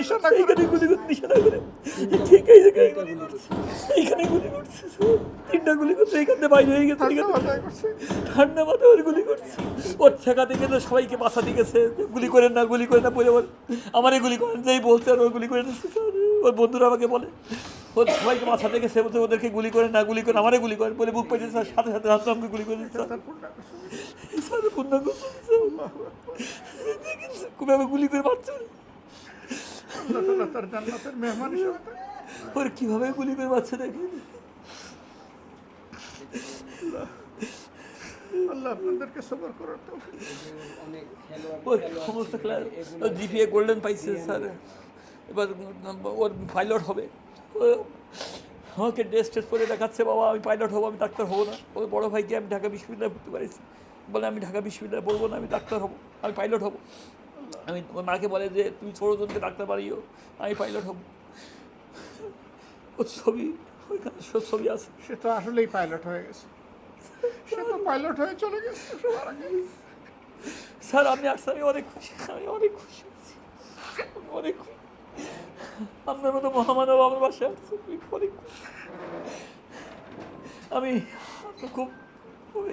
করে গুলি করতে করে ঠিক এই জায়গায় গুলি করছে এইখানে গুলি করছে তিনটা গুলি করছে এইখান থেকে বাইরে হয়ে গেছে ঠান্ডা মাথায় ওর গুলি করছে। ওর ঠেকাতে গেলে সবাইকে বাঁচাতে গেছে। গুলি করেন না গুলি করেন না বলে বলে। আমারই গুলি করেন যেই বলছে আর ওর গুলি করে ওর বন্ধুরা আমাকে বলে। ওর সবাইকে বাঁচাতে গেছে বলছে ওদেরকে গুলি করেন না গুলি করেন আমারে গুলি করেন বলে বুক পেয়েছে স্যার সাথে সাথে হাতে আমাকে গুলি করে দিচ্ছে স্যার তারপর ডাকছে স্যার পূর্ণ করছে স্যার দেখেন স্যার, কীভাবে গুলি করে মারছে আল্লাহ তাআলা তার জান্নাতের মেহমান হিসেবে ওর কীভাবে গুলি করে মারছে দেখেন আল্লাহ আপনাদেরকে সবর করার তো ওর সমস্ত ক্লাস জিপিএ গোল্ডেন পাইছে স্যার এবার ওর পাইলট হবে। ও আমাকে ড্রেস টেস্ট করে দেখাচ্ছে বাবা আমি পাইলট হব আমি ডাক্তার হব না। ওর বড় ভাইকে আমি ঢাকা বিশ্ববিদ্যালয়ে ভর্তি করেছি বলে আমি ঢাকা বিশ্ববিদ্যালয়ে পড়ব না আমি ডাক্তার হব আমি পাইলট হব। আমি ওর মাকে বলে যে তুমি ষোলোজনকে ডাকতে পারিও আমি পাইলট হব। ওর ছবি ওইখানে সব ছবি আছে। সে তো আসলেই পাইলট হয়ে গেছে। সে তো পাইলট হয়ে চলে গেছে সবার আগে স্যার আপনি আসছে আমি অনেক খুশি আমি অনেক খুশি আছি। অনেক খুশি। আপনার মতো মহামানব আমার বাসায় আসছে অনেক খুশি। আমি খুব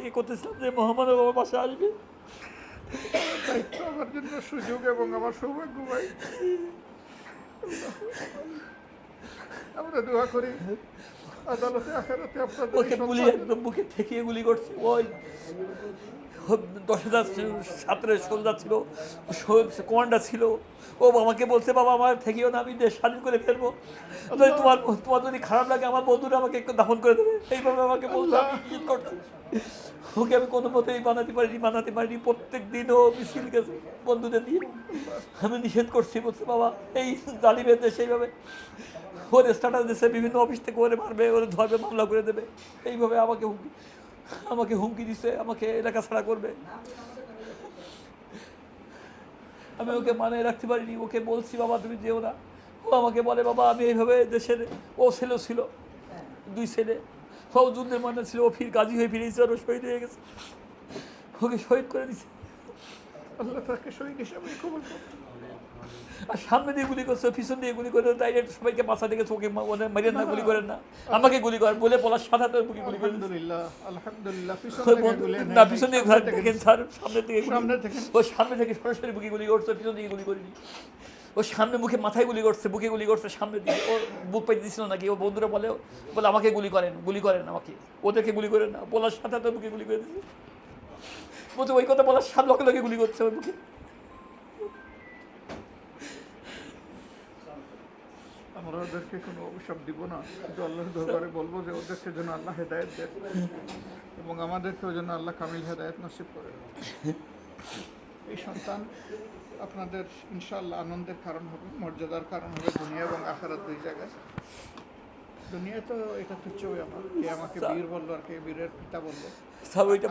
ইয়ে করতেছিলাম যে মহামানব আমার বাসায় আসবে। আমার জন্য সুযোগ এবং আমার সৌভাগ্য ভাই। আমরা দোয়া করি আদালতে আখেরাতে আপনাদের ওকে গুলি একদম বুকে ঠেকিয়ে গুলি করছে। ওই। দশ হাজার ছাত্রের সোলজার ছিল কমান্ডার ছিল। ও আমাকে বলছে বাবা আমার থেকেও না আমি দেশ স্বাধীন করে ফেলব। তোমার তোমার যদি খারাপ লাগে আমার বন্ধুরা আমাকে একটু দাফন করে দেবে। এইভাবে আমাকে আমি নিষেধ ওকে আমি কোনো মতেই বানাতে পারিনি বানাতে পারিনি। প্রত্যেক দিন ও মিছিল গেছে বন্ধুদের দিয়ে আমি নিষেধ করছি বলছে বাবা এই জালিমের দেশে এইভাবে ওর স্ট্যাটাস দিচ্ছে বিভিন্ন অফিস থেকে ওরে মারবে ওরে ধরবে মামলা করে দেবে। এইভাবে আমাকে হুমকি আমাকে হুমকি দিছে, আমাকে এলাকা ছাড়া করবে। আমি ওকে মানে রাখতে পারিনি, ওকে বলছি, বাবা, তুমি যেও না। ও আমাকে বলে, বাবা, আমি এইভাবে দেশের ও ছেলে ছিল, দুই ছেলে। ও যুদ্ধের মানে ছিল, ও ফির কাজী হয়ে ফিরেছে আর ও শহীদ হয়ে গেছে। ওকে শহীদ করে দিছে। আল্লাহ তাকে শহীদ হিসাবে কবুল আর সামনে দিয়ে গুলি করছে পিছন দিয়ে গুলি করে ডাইরেক্ট সবাইকে বাঁচা দেখে চোখে মারিয়ে না গুলি করেন না। আমাকে গুলি করেন বলে সাথে হাতে বুকে গুলি করেন থেকে না পিছন দিয়ে থেকে দেখেন স্যার সামনে থেকে থেকে। ও সামনে থেকে সরাসরি বুকে গুলি করছে পিছন দিকে গুলি করিনি। ও সামনে মুখে মাথায় গুলি করছে বুকে গুলি করছে সামনে দিকে ও বুক দিছিল নাকি? ও বন্ধুরা বলে বলে আমাকে গুলি করেন গুলি করেন আমাকে। ওদেরকে গুলি করেন না বলার সাথে সাথে বুকে গুলি করে দিচ্ছে বলছে ওই কথা বলার সাথে লগে লগে গুলি করছে ওর বুকে। আমরা ওদেরকে কোনো অভিশাপ দিব না। কিন্তু আল্লাহর দরবারে বলব যে ওদেরকে যেন আল্লাহ হেদায়েত দেন এবং আমাদেরকেও যেন আল্লাহ কামিল হেদায়েত নসিব করে। এই সন্তান আপনাদের ইনশাআল্লাহ আনন্দের কারণ হবে মর্যাদার কারণ হবে দুনিয়া এবং আখারাত দুই জায়গায়। দুনিয়া তো এটা তুচ্ছ আমার কে আমাকে বীর বলল আর কে বীরের পিতা বলল।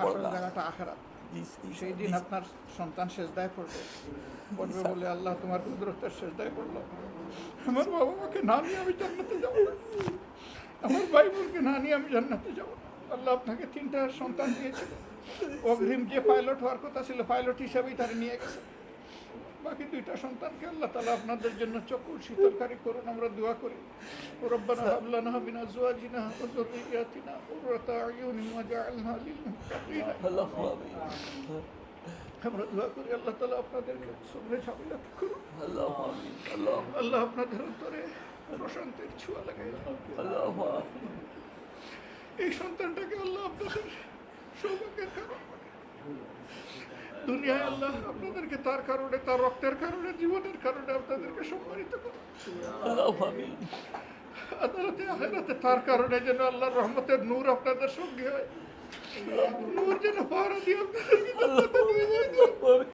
বড় জায়গাটা আখারাত। জি, সেই দিন আপনার সন্তান শেষদায় পড়বে পড়বে বলে আল্লাহ তোমার কুদরতের শেষদায় পড়ল আমার বাবা মাকে না নিয়ে আমি জান্নাতে যাব না। আমার ভাই বোনকে না নিয়ে আমি জান্নাতে যাব আল্লাহ আপনাকে তিনটা সন্তান দিয়েছিল। অগ্রিম যে পাইলট হওয়ার কথা ছিল পাইলট হিসাবেই তারা নিয়ে গেছে। বাকি দুইটা সন্তানকে আল্লাহ তালা আপনাদের জন্য চকুর শীতলকারী করুন আমরা দোয়া করি রব্বানা হাবলানা বিনা জুয়াজিনা ও যুররিয়াতিনা কুররাতা আয়ুনিন ওয়াজআলনা লিল মুত্তাকিনা আল্লাহ আমিন। আমরা দোয়া করি আল্লাহ তালা আপনাদেরকে সবরে ঝামেলা করুন আল্লাহ। আল্লাহ আপনাদের অন্তরে প্রশান্তির ছোঁয়া লাগাই আল্লাহ এই সন্তানটাকে আল্লাহ আপনাদের সৌভাগ্যের কারণ। দুনিয়ায় আল্লাহ আপনাদেরকে তার কারণে তার রক্তের কারণে জীবনের কারণে আপনাদেরকে সম্মানিত করুন। আদালতে আখেরাতে তার কারণে যেন আল্লাহর রহমতের নূর আপনাদের সঙ্গে হয়। নূর যেন পাহারা দিয়ে